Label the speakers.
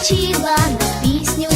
Speaker 1: навчила на пісню